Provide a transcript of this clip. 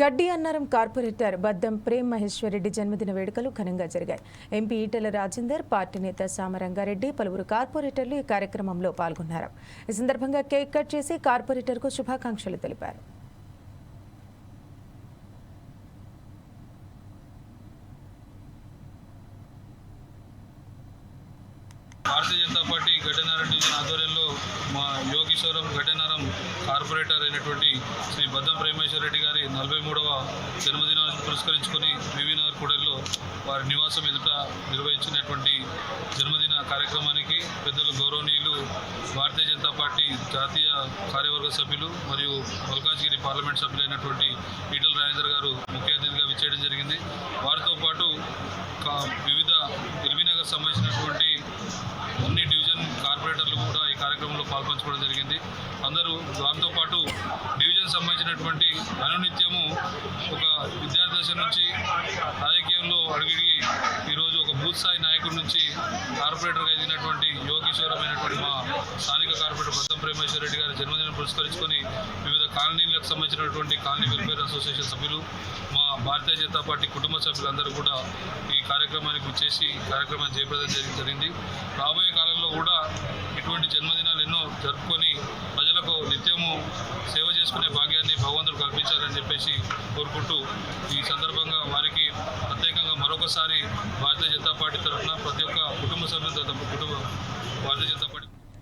గడ్డి అన్నారం కార్పొరేటర్ బద్దం ప్రేమ్ మహేశ్వరరెడ్డి జన్మదిన వేడుకలు ఘనంగా జరిగాయి. ఎంపీ ఈటెల రాజేందర్ పార్టీ నేత సామరంగారెడ్డి పలువురు కార్పొరేటర్లు ఈ కార్యక్రమంలో పాల్గొన్నారు. ఈ సందర్భంగా కేక్ కట్ చేసి కార్పొరేటర్కు శుభాకాంక్షలు తెలిపారు. భారతీయ జనతా పార్టీ గడ్డనారం డివిజన్ ఆధ్వర్యంలో మా యోగీశ్వరం గడ్డనారం కార్పొరేటర్ అయినటువంటి శ్రీ బద్దం ప్రేమేశ్వర రెడ్డి గారి నలభై మూడవ జన్మదినాన్ని పురస్కరించుకొని వివినగర్ కూడలిలో వారి నివాసం ఎదుట నిర్వహించినటువంటి జన్మదిన కార్యక్రమానికి పెద్దలు గౌరవనీయులు భారతీయ జనతా పార్టీ జాతీయ కార్యవర్గ సభ్యులు మరియు మల్కాజ్గిరి పార్లమెంట్ సభ్యులైనటువంటి ఈటల రాజేందర్ గారు ముఖ్య అతిథిగా విచ్చేయడం జరిగింది. వారితో పాటు వివిధ ఎల్బీనగర్ సంబంధించినటువంటి అన్ని డివిజన్ కార్పొరేటర్లు కూడా ఈ కార్యక్రమంలో పాల్పంచుకోవడం జరిగింది. అందరూ దాంతో పాటు డివిజన్ సంబంధించినటువంటి అనునిత్యము ఒక విద్యార్థి దశ నుంచి రాజకీయంలో అడిగి ఈరోజు ఒక బూత్ స్థాయి నాయకుడి నుంచి కార్పొరేటర్గా ఎదిగినటువంటి యోగేశ్వరమైనటువంటి మా స్థానిక కార్పొరేటర్ బద్దం ప్రేమేశ్వర రెడ్డి గారి జన్మదినం పురస్కరించుకొని వివిధ కాలనీలకు సంబంధించినటువంటి కాలనీ వెల్ఫేర్ అసోసియేషన్ సభ్యులు మా భారతీయ జనతా పార్టీ కుటుంబ సభ్యులందరూ కూడా ఈ కార్యక్రమానికి వచ్చేసి కార్యక్రమాన్ని చేపట్టడం జరిగింది. రాబోయే కాలంలో కూడా ఇటువంటి జన్మదినాలు జరుపుకొని ప్రజలకు నిత్యము సేవ చేసుకునే భాగ్యాన్ని భగవంతుడు కల్పించాలని చెప్పేసి కోరుకుంటూ ఈ సందర్భంగా వారికి ప్రత్యేకంగా మరొకసారి భారతీయ జనతా పార్టీ తరఫున ప్రతి ఒక్క కుటుంబ సభ్యులతో కుటుంబ భారతీయ జనతా